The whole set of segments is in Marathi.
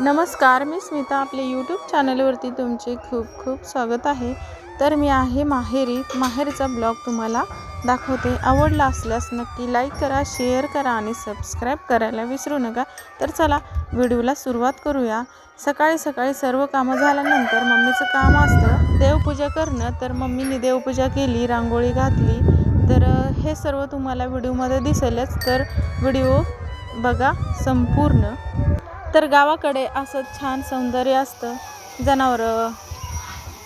नमस्कार मी स्मिता. आपल्या यूट्यूब चॅनलवरती तुमचे खूप खूप स्वागत आहे. तर मी आहे माहेरी. माहेरचा ब्लॉग तुम्हाला दाखवते. आवडला असल्यास नक्की लाईक करा शेअर करा आणि सबस्क्राईब करायला विसरू नका. तर चला व्हिडिओला सुरुवात करूया. सकाळी सकाळी सर्व कामं झाल्यानंतर मम्मीचं काम असतं. देवपूजा करणं. तर मम्मीने देवपूजा केली रांगोळी घातली. तर हे सर्व तुम्हाला व्हिडिओमध्ये दिसेलच. तर व्हिडिओ बघा संपूर्ण. तर गावाकडे असं छान सौंदर्य असतं. जनावरं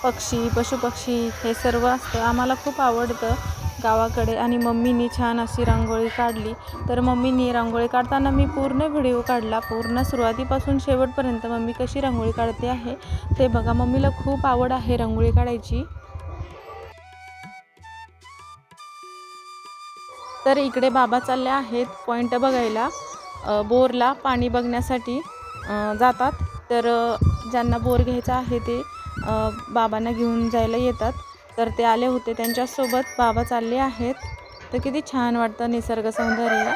पक्षी पशुपक्षी हे सर्व असतं. आम्हाला खूप आवडतं गावाकडे. आणि मम्मीनी छान अशी रांगोळी काढली. तर मम्मीनी रांगोळी काढताना मी पूर्ण व्हिडिओ काढला. पूर्ण सुरुवातीपासून शेवटपर्यंत मम्मी कशी रांगोळी काढते आहे ते बघा. मम्मीला खूप आवड आहे रांगोळी काढायची. तर इकडे बाबा चालले आहेत पॉईंट बघायला बोरला पाणी बघण्यासाठी. जातात. तर ज्यांना बोर घ्यायचा आहे ते बाबांना घेऊन जायला येतात. तर ते आले होते. त्यांच्यासोबत बाबा चालले आहेत. तर किती छान वाटतं निसर्ग सौंदर्य.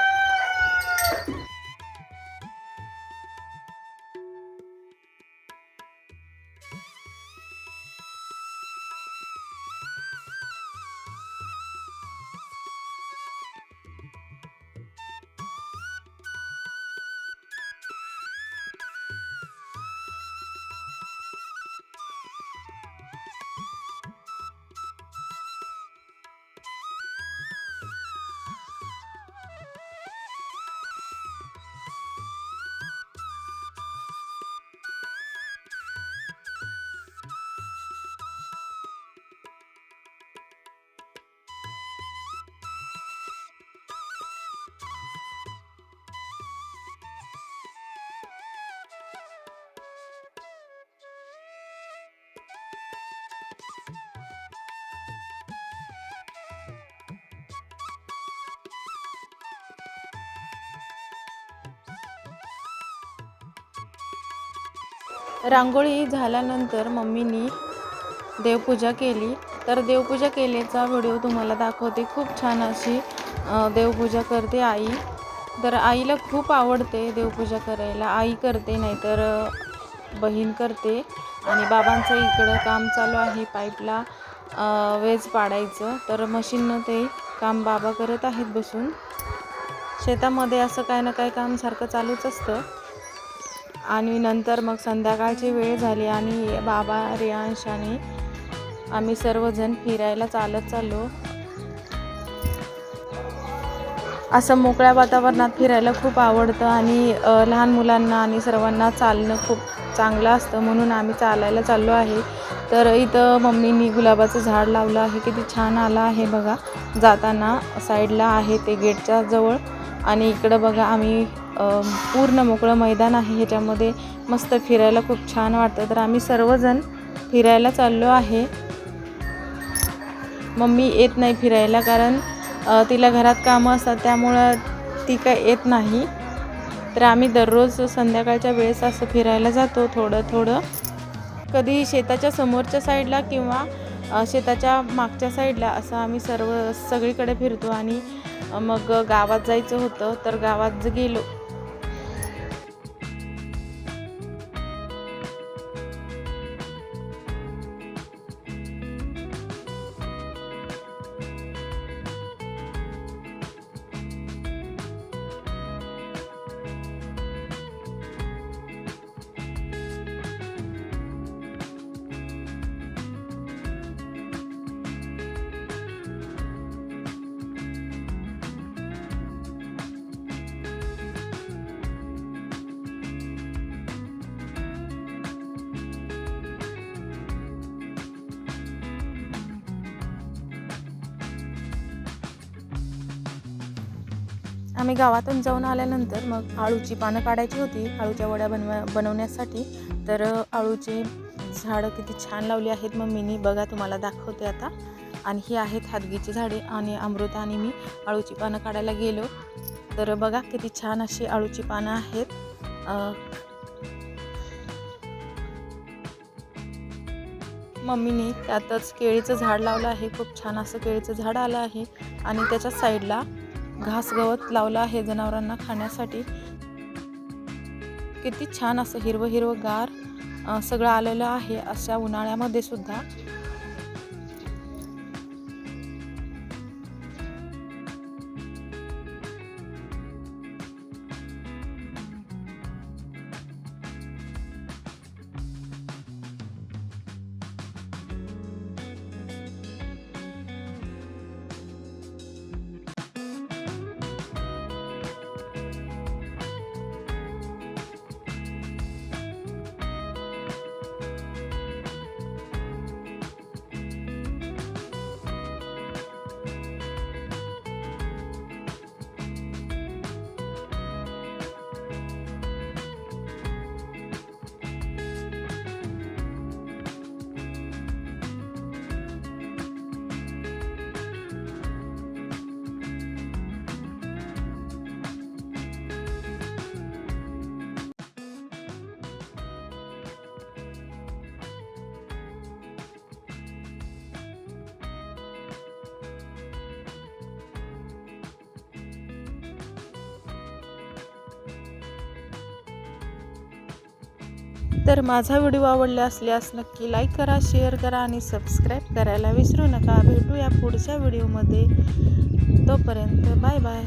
रांगोळी झाल्यानंतर मम्मीनी देवपूजा केली. तर देवपूजा केल्याचा व्हिडिओ तुम्हाला दाखवते. खूप छान अशी देवपूजा करते आई. तर आईला खूप आवडते देवपूजा करायला. आई करते नाहीतर बहीण करते आणि बाबांचं इकडं काम चालू आहे पाईपला वेज पाडायचं. तर मशीननं ते काम बाबा करत आहेत बसून. शेतामध्ये असं काय ना काय काम सारखं चालूच असतं. आणि नंतर मग संध्याकाळची वेळ झाली आणि बाबा रियांश आणि आम्ही सर्वजण फिरायला चालत चाललो. असं मोकळ्या वातावरणात फिरायला खूप आवडतं आणि लहान मुलांना आणि सर्वांना चालणं खूप चांगलं असतं म्हणून आम्ही चालायला चाललो आहे. तर इथं मम्मीनी गुलाबाचं झाड लावलं आहे किती छान आलं आहे बघा. जाताना साईडला आहे ते गेटच्या जवळ आणि इकडं बघा आम्ही पूर्ण मोकळं मैदान आहे. ह्याच्यामध्ये मस्त फिरायला खूप छान वाटतं. तर आम्ही सर्वजण फिरायला चाललो आहे. मम्मी येत नाही फिरायला कारण तिला घरात कामं असतात त्यामुळं ती काय येत नाही. तर आम्ही दररोज संध्याकाळच्या वेळेस असं फिरायला जातो थोडं थोडं. कधी शेताच्या समोरच्या साईडला किंवा शेताच्या मागच्या साईडला असं आम्ही सर्व सगळीकडे फिरतो आणि मग गावात जायचं होतं तर गावात गेलो. आम्ही गावातून जाऊन आल्यानंतर मग आळूची पानं काढायची होती आळूच्या वड्या बनवा बनवण्यासाठी. तर अ, आळूची झाडं किती छान लावली आहेत मम्मीनी. बघा तुम्हाला दाखवते आता. आणि ही आहेत हादगीची झाडे आणि अमृता आणि मी आळूची पानं काढायला गेलो. तर बघा किती छान अशी आळूची पानं आहेत. मम्मीने त्यातच केळीचं झाड लावलं आहे. खूप छान असं केळीचं झाड आलं आहे. आणि त्याच्या साईडला घास गवत लावलं आहे जनावरांना खाण्यासाठी. किती छान असं हिरवं हिरवं गार सगळं आलेलं आहे अशा उन्हाळ्यामध्ये सुद्धा. तर माझा व्हिडिओ आवडला असल्यास नक्की लाईक करा शेअर करा आणि सबस्क्राईब करायला विसरू नका. भेटूया पुढच्या व्हिडिओमध्ये. तोपर्यंत बाय बाय